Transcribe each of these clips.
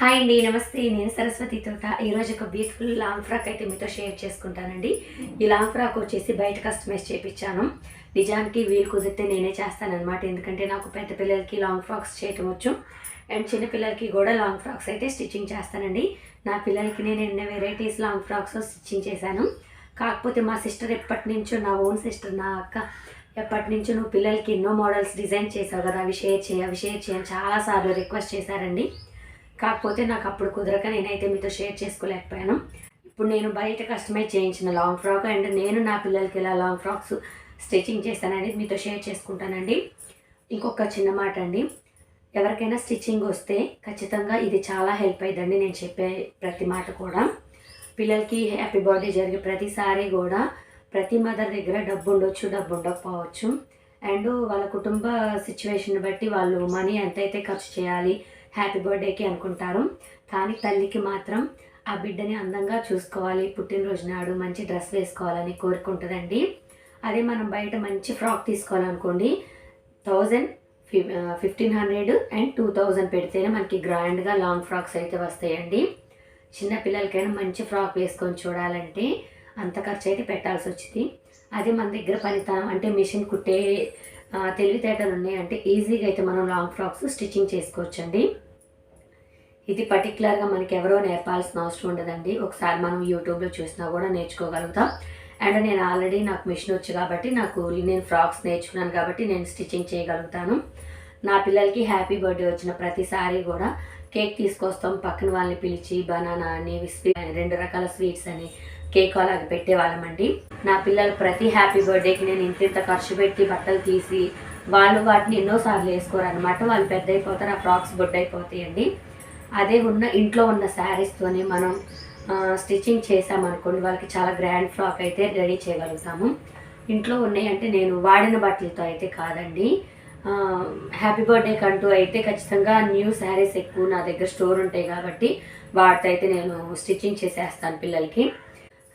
Hi అండి నమస్తే. నేను సరస్వతి తోట. ఈరోజు ఒక బ్యూటిఫుల్ లాంగ్ ఫ్రాక్ అయితే మీతో షేర్ చేసుకుంటానండి. ఈ లాంగ్ ఫ్రాక్ వచ్చేసి బయట కస్టమైజ్ చేయించాను నిజానికి వీలు కుదిరితే నేనే చేస్తానన్నమాట. ఎందుకంటే నాకు పెద్ద పిల్లలకి లాంగ్ ఫ్రాక్స్ చేయటం వచ్చు అండ్ చిన్నపిల్లలకి కూడా లాంగ్ ఫ్రాక్స్ అయితే స్టిచ్చింగ్ చేస్తానండి. నా పిల్లలకి నేను ఎన్నో వెరైటీస్ లాంగ్ ఫ్రాక్స్ స్టిచ్చింగ్ చేశాను. కాకపోతే మా సిస్టర్ ఎప్పటి నుంచో నా ఓన్ సిస్టర్ నా అక్క ఎప్పటి నుంచో నువ్వు పిల్లలకి ఎన్నో మోడల్స్ డిజైన్ చేసావు కదా అవి షేర్ చేయి అవి షేర్ చేయని చాలాసార్లు రిక్వెస్ట్ చేశారండి. కాకపోతే నాకు అప్పుడు కుదరక నేనైతే మీతో షేర్ చేసుకోలేకపోయాను. ఇప్పుడు నేను బయట కస్టమైజ్ చేయించిన లాంగ్ ఫ్రాక్ అండ్ నేను నా పిల్లలకి ఇలా లాంగ్ ఫ్రాక్స్ స్టిచ్చింగ్ చేస్తానని మీతో షేర్ చేసుకుంటానండి. ఇంకొక చిన్న మాట అండి. ఎవరికైనా స్టిచ్చింగ్ వస్తే ఖచ్చితంగా ఇది చాలా హెల్ప్ అయిందండి నేను చెప్పే ప్రతి మాట కూడా. పిల్లలకి హ్యాపీ బర్త్డే జరిగే ప్రతిసారి కూడా ప్రతి మదర్ దగ్గర డబ్బు ఉండొచ్చు డబ్బు ఉండకపోవచ్చు. అండ్ వాళ్ళ కుటుంబ సిచ్యువేషన్ బట్టి వాళ్ళు మనీ ఎంతైతే ఖర్చు చేయాలి హ్యాపీ బర్త్డేకి అనుకుంటారు. కానీ తల్లికి మాత్రం ఆ బిడ్డని అందంగా చూసుకోవాలి. పుట్టినరోజు నాడు మంచి డ్రెస్ వేసుకోవాలని కోరుకుంటుందండి. అదే మనం బయట మంచి frock తీసుకోవాలనుకోండి thousand fifteen hundred and two thousand పెడితేనే మనకి గ్రాండ్గా లాంగ్ ఫ్రాక్స్ అయితే వస్తాయండి. చిన్న పిల్లలకైనా మంచి ఫ్రాక్ వేసుకొని చూడాలంటే అంత ఖర్చు అయితే పెట్టాల్సి వచ్చింది. అదే మన దగ్గర పనితనం అంటే మిషన్ కుట్టే తెలివితేటలు ఉన్నాయంటే ఈజీగా అయితే మనం లాంగ్ ఫ్రాక్స్ స్టిచ్చింగ్ చేసుకోవచ్చండి. ఇది పర్టికులర్గా మనకి ఎవరో నేర్పాల్సిన అవసరం ఉండదండి. ఒకసారి మనం యూట్యూబ్లో చూసినా కూడా నేర్చుకోగలుగుతాం. అండ్ నేను ఆల్రెడీ నాకు మిషన్ వచ్చు కాబట్టి నాకు నేను ఫ్రాక్స్ నేర్చుకున్నాను కాబట్టి నేను స్టిచ్చింగ్ చేయగలుగుతాను. నా పిల్లలకి హ్యాపీ బర్త్డే వచ్చిన ప్రతిసారి కూడా కేక్ తీసుకొస్తాం. పక్కన వాళ్ళని పిలిచి బనానా అని స్వీ- రెండు రకాల స్వీట్స్ అని కేక్ అలాగ పెట్టేవాళ్ళమండి. నా పిల్లలు ప్రతి హ్యాపీ బర్త్డేకి నేను ఇంత ఇంత ఖర్చు పెట్టి బట్టలు తీసి వాళ్ళు వాటిని ఎన్నోసార్లు వేసుకోరు అనమాట వాళ్ళు పెద్ద అయిపోతారు ఆ ఫ్రాక్స్ బొడ్డు అయిపోతాయండి అదే ఉన్న ఇంట్లో ఉన్న శారీస్తోనే మనం స్టిచ్చింగ్ చేసామనుకోండి వాళ్ళకి చాలా గ్రాండ్ ఫ్రాక్ అయితే రెడీ చేయగలుగుతాము. ఇంట్లో ఉన్నాయంటే నేను వాడిన బట్టలతో అయితే కాదండి. హ్యాపీ బర్త్డే కంటూ అయితే ఖచ్చితంగా న్యూ శారీస్ ఎక్కువ నా దగ్గర స్టోర్ ఉంటాయి కాబట్టి వాటితో అయితే నేను స్టిచ్చింగ్ చేసేస్తాను పిల్లలకి.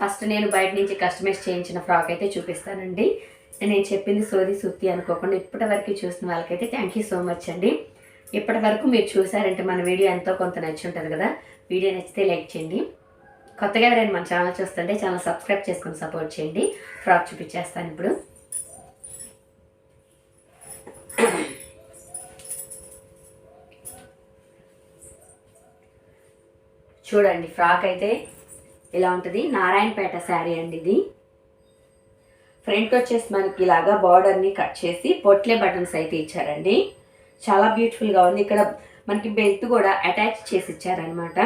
ఫస్ట్ నేను బయట నుంచి కస్టమైజ్ చేయించిన ఫ్రాక్ అయితే చూపిస్తానండి. నేను చెప్పింది సోది సుత్తి అనుకోకుండా ఇప్పటి వరకు చూసిన వాళ్ళకైతే థ్యాంక్ యూ సో మచ్ అండి. ఇప్పటి వరకు మీరు చూసారంటే మన వీడియో ఎంతో కొంత నచ్చి ఉంటుంది కదా. వీడియో నచ్చితే లైక్ చేయండి. కొత్తగా ఎవరైనా మన ఛానల్ చూస్తుంటే ఛానల్ సబ్స్క్రైబ్ చేసుకుని సపోర్ట్ చేయండి. ఫ్రాక్ చూపించేస్తాను ఇప్పుడు. చూడండి ఫ్రాక్ అయితే ఇలా ఉంటుంది? నారాయణపేట శారీ అండి ఇది. ఫ్రంట్ వచ్చేసి మనకి ఇలాగా బార్డర్ని కట్ చేసి పొట్లే బటన్స్ అయితే ఇచ్చారండి. చాలా బ్యూటిఫుల్గా ఉంది. ఇక్కడ మనకి బెల్ట్ కూడా అటాచ్ చేసి ఇచ్చారనమాట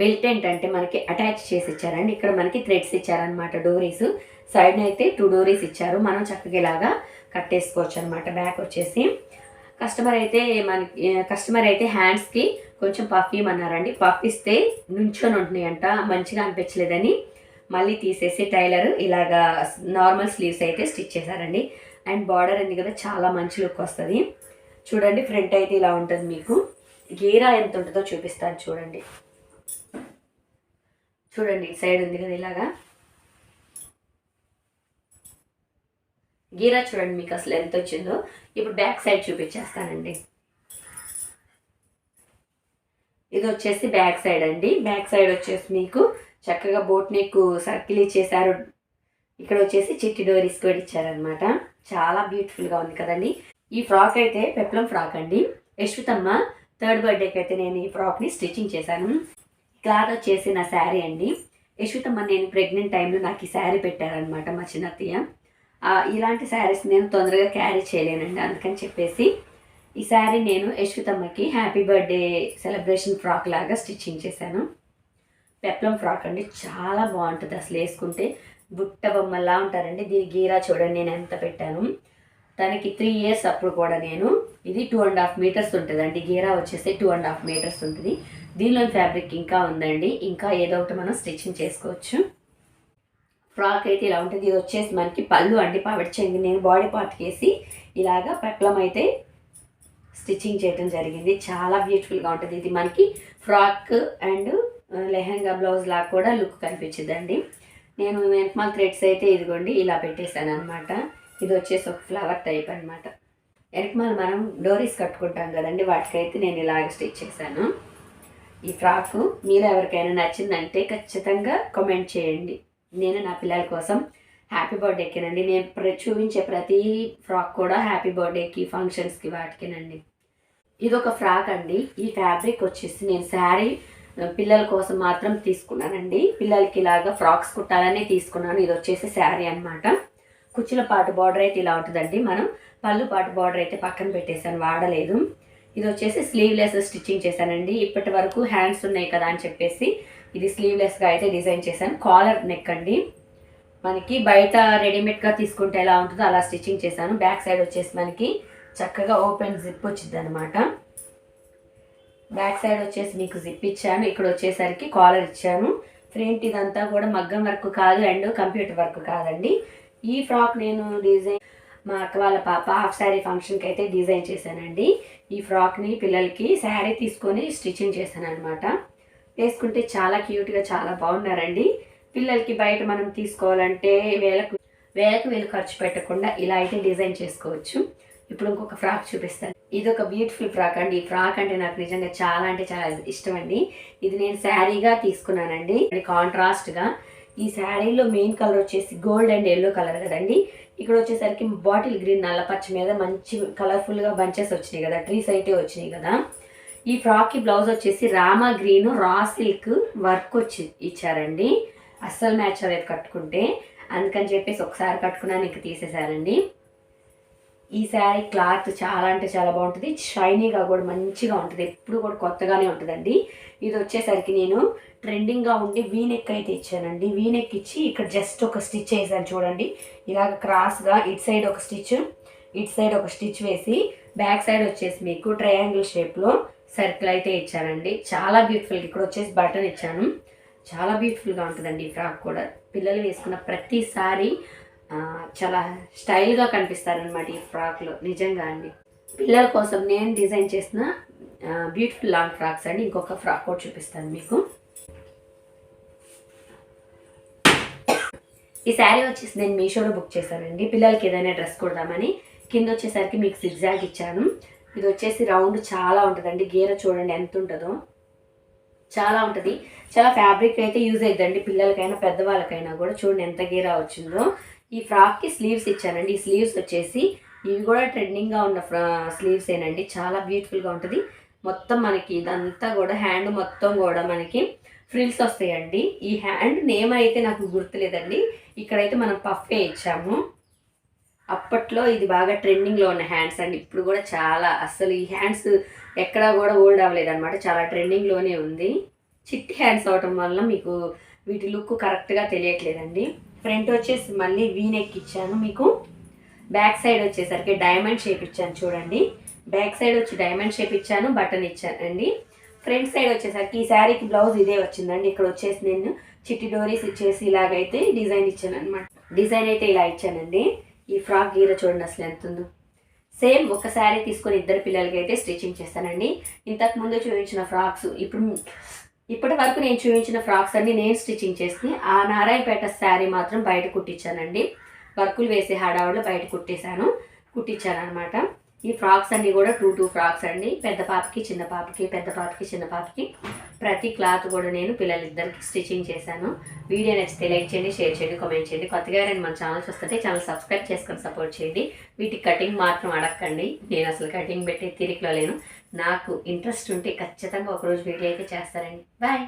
బెల్ట్ ఏంటంటే మనకి అటాచ్ చేసి ఇచ్చారండి. ఇక్కడ మనకి థ్రెడ్స్ ఇచ్చారనమాట డోరీస్ సైడ్ అయితే టూ డోరీస్ ఇచ్చారు. మనం చక్కగా ఇలాగా కట్టేసుకోవచ్చు అనమాట బ్యాక్ వచ్చేసి కస్టమర్ అయితే మనకి కస్టమర్ అయితే హ్యాండ్స్కి కొంచెం పఫ్ ఇమ్మన్నారండి పఫ్ ఇస్తే నుంచొని ఉంటున్నాయంట. మంచిగా అనిపించలేదని మళ్ళీ తీసేసి టైలర్ ఇలాగా నార్మల్ స్లీవ్స్ అయితే స్టిచ్ చేశారండి. అండ్ బార్డర్ ఉంది కదా చాలా మంచి లుక్ వస్తుంది. చూడండి ఫ్రంట్ అయితే ఇలా ఉంటుంది మీకు. గీరా ఎంత ఉంటుందో చూపిస్తాను చూడండి. చూడండి సైడ్ ఉంది కదా ఇలాగా. గీరా చూడండి మీకు అసలు ఎంత వచ్చిందో. ఇప్పుడు బ్యాక్ సైడ్ చూపించేస్తానండి. ఇది వచ్చేసి బ్యాక్ సైడ్ అండి. బ్యాక్ సైడ్ వచ్చేసి మీకు చక్కగా బోట్ నెక్ సర్కిల్ ఇచ్చేసారు ఇక్కడ వచ్చేసి చిట్టి డోరీస్ కూడా ఇచ్చారనమాట చాలా బ్యూటిఫుల్గా ఉంది కదండి. ఈ ఫ్రాక్ అయితే పెప్లం ఫ్రాక్ అండి. యశ్వితమ్మ థర్డ్ బర్త్డేకి అయితే నేను ఈ ఫ్రాక్ని స్టిచ్చింగ్ చేశాను. క్లాత్ వచ్చేసి నా శారీ అండి. యశ్వితమ్మ నేను ప్రెగ్నెంట్ టైంలో నాకు ఈ శారీ పెట్టారనమాట మా చిన్నత్తయ్య. ఇలాంటి శారీస్ నేను తొందరగా క్యారీ చేయలేనండి. అందుకని చెప్పేసి ఈ శారీ నేను యశ్వితమ్మకి హ్యాపీ బర్త్డే సెలబ్రేషన్ ఫ్రాక్ లాగా స్టిచ్చింగ్ చేశాను. పెప్లం ఫ్రాక్ అండి. చాలా బాగుంటుంది అసలు వేసుకుంటే. బుట్ట బొమ్మలా ఉంటారండి. దీని గీరా చూడండి నేను ఎంత పెట్టాను. తనకి త్రీ ఇయర్స్ అప్పుడు కూడా నేను ఇది టూ అండ్ హాఫ్ మీటర్స్ ఉంటుందండి. గీరా వచ్చేసి టూ అండ్ హాఫ్ మీటర్స్ ఉంటుంది. దీనిలో ఫ్యాబ్రిక్ ఇంకా ఉందండి. ఇంకా ఏదో ఒకటి మనం స్టిచ్చింగ్ చేసుకోవచ్చు. ఫ్రాక్ అయితే ఇలా ఉంటుంది. ఇది వచ్చేసి మనకి పళ్ళు అండి. పావిడ్చింది నేను బాడీ పార్ట్కి వేసి ఇలాగా పెప్లం అయితే స్టిచ్చింగ్ చేయడం జరిగింది. చాలా బ్యూటిఫుల్గా ఉంటుంది. ఇది మనకి ఫ్రాక్ అండ్ లెహంగా బ్లౌజ్ లాగా కూడా లుక్ కనిపించిందండి నేను వెనకమాల థ్రెడ్స్ అయితే ఇదిగోండి ఇలా పెట్టేశాను అనమాట ఇది వచ్చేసి ఒక ఫ్లవర్ టైప్ అనమాట వెనకమాల మనం డోరీస్ కట్టుకుంటాం కదండి వాటికైతే నేను ఇలాగ స్టిచ్ చేశాను. ఈ ఫ్రాక్ మీరు ఎవరికైనా నచ్చిందంటే ఖచ్చితంగా కమెంట్ చేయండి. నేను నా పిల్లల కోసం హ్యాపీ బర్త్డేకేనండి. నేను ప్ర- చూపించే ప్రతి ఫ్రాక్ కూడా హ్యాపీ బర్త్డేకి ఫంక్షన్స్కి వాటికేనండి. ఇది ఒక ఫ్రాక్ అండి ఈ ఫ్యాబ్రిక్ వచ్చేసి నేను శారీ పిల్లల కోసం మాత్రం తీసుకున్నానండి. పిల్లలకి ఇలాగా ఫ్రాక్స్ కుట్టాలని తీసుకున్నాను. ఇది వచ్చేసి శారీ అన్నమాట. కుచ్చుల పాటు బార్డర్ అయితే ఇలా ఉంటుందండి. మనం పళ్ళు పాటు బార్డర్ అయితే పక్కన పెట్టేశాను వాడలేదు. ఇది వచ్చేసి స్లీవ్లెస్ స్టిచ్చింగ్ చేశానండి. ఇప్పటి వరకు హ్యాండ్స్ ఉన్నాయి కదా అని చెప్పేసి ఇది స్లీవ్లెస్గా అయితే డిజైన్ చేశాను. కాలర్ నెక్ అండి. మనకి బయట రెడీమేడ్గా తీసుకుంటే ఎలా ఉంటుందో అలా స్టిచ్చింగ్ చేశాను. బ్యాక్ సైడ్ వచ్చేసి మనకి చక్కగా ఓపెన్ జిప్ వచ్చింది అనమాట బ్యాక్ సైడ్ వచ్చేసి మీకు జిప్ ఇచ్చాను. ఇక్కడ వచ్చేసరికి కాలర్ ఇచ్చాను. ఫ్రంట్ ఇదంతా కూడా మగ్గం వర్క్ కాదు అండ్ కంప్యూటర్ వర్క్ కాదండి. ఈ ఫ్రాక్ నేను డిజైన్ మా అక్క వాళ్ళ పాప హాఫ్ శారీ ఫంక్షన్కి అయితే డిజైన్ చేశానండి. ఈ ఫ్రాక్ని పిల్లలకి శారీ తీసుకొని స్టిచ్చింగ్ చేశాను అనమాట వేసుకుంటే చాలా క్యూట్గా చాలా బాగున్నారండి. పిల్లలకి బయట మనం తీసుకోవాలంటే వేలకు వేలకు వేలు ఖర్చు పెట్టకుండా ఇలా అయితే డిజైన్ చేసుకోవచ్చు. ఇప్పుడు ఇంకొక ఫ్రాక్ చూపిస్తాను. ఇది ఒక బ్యూటిఫుల్ ఫ్రాక్ అండి. ఈ ఫ్రాక్ అంటే నాకు నిజంగా చాలా అంటే చాలా ఇష్టం అండి. ఇది నేను శారీగా తీసుకున్నానండి. కాంట్రాస్ట్గా ఈ శారీలో మెయిన్ కలర్ వచ్చేసి గోల్డ్ అండ్ ఎల్లో కలర్ కదండి. ఇక్కడ వచ్చేసరికి బాటిల్ గ్రీన్ నల్లపచ్చ మీద మంచి కలర్ఫుల్గా బంచెస్ వచ్చినాయి కదా. ట్రీస్ అయితే వచ్చినాయి కదా. ఈ ఫ్రాక్కి బ్లౌజ్ వచ్చేసి Rama green raw silk work వచ్చి ఇచ్చారండి. అస్సలు మ్యాచ్ అవ్వలేదు కట్టుకుంటే. అందుకని చెప్పేసి ఒకసారి కట్టుకున్నాను ఇంక తీసేసారండి. ఈ శారీ క్లాత్ చాలా అంటే చాలా బాగుంటుంది. షైనీగా కూడా మంచిగా ఉంటుంది. ఎప్పుడు కూడా కొత్తగానే ఉంటుందండి. ఇది వచ్చేసరికి నేను ట్రెండింగ్గా ఉండి వీనెక్ అయితే ఇచ్చానండి. వీనెక్ ఇచ్చి ఇక్కడ జస్ట్ ఒక స్టిచ్ వేసాను చూడండి. ఇలాగ క్రాస్గా ఇటు సైడ్ ఒక స్టిచ్ ఇటు సైడ్ ఒక స్టిచ్ వేసి బ్యాక్ సైడ్ వచ్చేసి మీకు ట్రయాంగిల్ షేప్లో సర్కిల్ అయితే ఇచ్చానండి. చాలా బ్యూటిఫుల్ ఇక్కడ వచ్చేసి బటన్ ఇచ్చాను. చాలా బ్యూటిఫుల్గా ఉంటుందండి ఈ ఫ్రాక్ కూడా. పిల్లలు వేసుకున్న ప్రతిసారి చాలా స్టైల్గా కనిపిస్తారనమాట ఈ ఫ్రాక్లో నిజంగా అండి. పిల్లల కోసం నేను డిజైన్ చేసిన బ్యూటిఫుల్ లాంగ్ ఫ్రాక్స్ అండి. ఇంకొక ఫ్రాక్ కూడా చూపిస్తాను మీకు. ఈ శారీ వచ్చేసి నేను మీషోలో బుక్ చేశానండి. పిల్లలకి ఏదైనా డ్రెస్ కుడదామని. కింద వచ్చేసరికి మీకు సిగ్జాగ్ ఇచ్చాను. ఇది వచ్చేసి రౌండ్ చాలా ఉంటుందండి. గీర చూడండి ఎంత ఉంటుందో చాలా ఉంటుంది. చాలా ఫ్యాబ్రిక్ అయితే యూజ్ అవుతుందండి పిల్లలకైనా పెద్దవాళ్ళకైనా కూడా. చూడండి ఎంత గీర వచ్చిందో. ఈ ఫ్రాక్కి స్లీవ్స్ ఇచ్చానండి. ఈ స్లీవ్స్ వచ్చేసి ఇవి కూడా ట్రెండింగ్గా ఉన్న ఫ్రా స్లీవ్స్ ఏనండి చాలా బ్యూటిఫుల్గా ఉంటుంది. మొత్తం మనకి ఇదంతా కూడా హ్యాండ్ మొత్తం కూడా మనకి ఫ్రిల్స్ వస్తాయండి. ఈ హ్యాండ్ నేమ్ అయితే నాకు గుర్తులేదండి. ఇక్కడైతే మనం పఫే ఇచ్చాము. అప్పట్లో ఇది బాగా ట్రెండింగ్లో ఉన్న హ్యాండ్స్ అండి ఇప్పుడు కూడా చాలా అసలు ఈ హ్యాండ్స్ ఎక్కడా కూడా ఓల్డ్ అవ్వలేదు అనమాట చాలా ట్రెండింగ్లోనే ఉంది. చిట్టి హ్యాండ్స్ అవటం వల్ల మీకు వీటి లుక్ కరెక్ట్గా తెలియట్లేదండి. ఫ్రంట్ వచ్చేసి మళ్ళీ వీనెక్ ఇచ్చాను మీకు. బ్యాక్ సైడ్ వచ్చేసరికి డైమండ్ షేప్ ఇచ్చాను చూడండి. బ్యాక్ సైడ్ వచ్చి డైమండ్ షేప్ ఇచ్చాను బటన్ ఇచ్చానండి. ఫ్రంట్ సైడ్ వచ్చేసరికి ఈ శారీకి బ్లౌజ్ ఇదే వచ్చిందండి. ఇక్కడ వచ్చేసి నేను చిట్టి డోరీస్ ఇచ్చేసి ఇలాగైతే డిజైన్ ఇచ్చాను అనమాట డిజైన్ అయితే ఇలా ఇచ్చానండి. ఈ ఫ్రాక్ గీర చూడండి అసలు ఎంత ఉందో. సేమ్ ఒక శారీ తీసుకొని ఇద్దరు పిల్లలకి అయితే స్టిచ్చింగ్ చేస్తానండి. ఇంతకు ముందు చూపించిన ఫ్రాక్స్ ఇప్పుడు ఇప్పటి వరకు నేను చూపించిన ఫ్రాక్స్ అన్ని నేను స్టిచ్చింగ్ చేసి ఆ నారాయణపేట శారీ మాత్రం బయట కుట్టించానండి. వర్కులు వేసే హడావులు బయట కుట్టేశాను కుట్టించాను అనమాట ఈ ఫ్రాక్స్ అన్నీ కూడా టూ టూ ఫ్రాక్స్ అండి. పెద్ద పాపకి చిన్న పాపకి పెద్ద పాపకి చిన్న పాపకి. ప్రతి క్లాత్ కూడా నేను పిల్లలిద్దరికి స్టిచ్చింగ్ చేశాను. వీడియో నచ్చితే లైక్ చేయండి షేర్ చేయండి కామెంట్ చేయండి. కొత్తగా నేను మన ఛానల్ చూస్తుంటే ఛానల్ సబ్స్క్రైబ్ చేసుకొని సపోర్ట్ చేయండి. వీటి కటింగ్ మాత్రం అడగండి నేను అసలు కటింగ్ పెట్టే తీరికలో లేను. నాకు ఇంట్రెస్ట్ ఉంటే ఖచ్చితంగా ఒకరోజు వీడియో అయితే చేస్తారండి. బాయ్.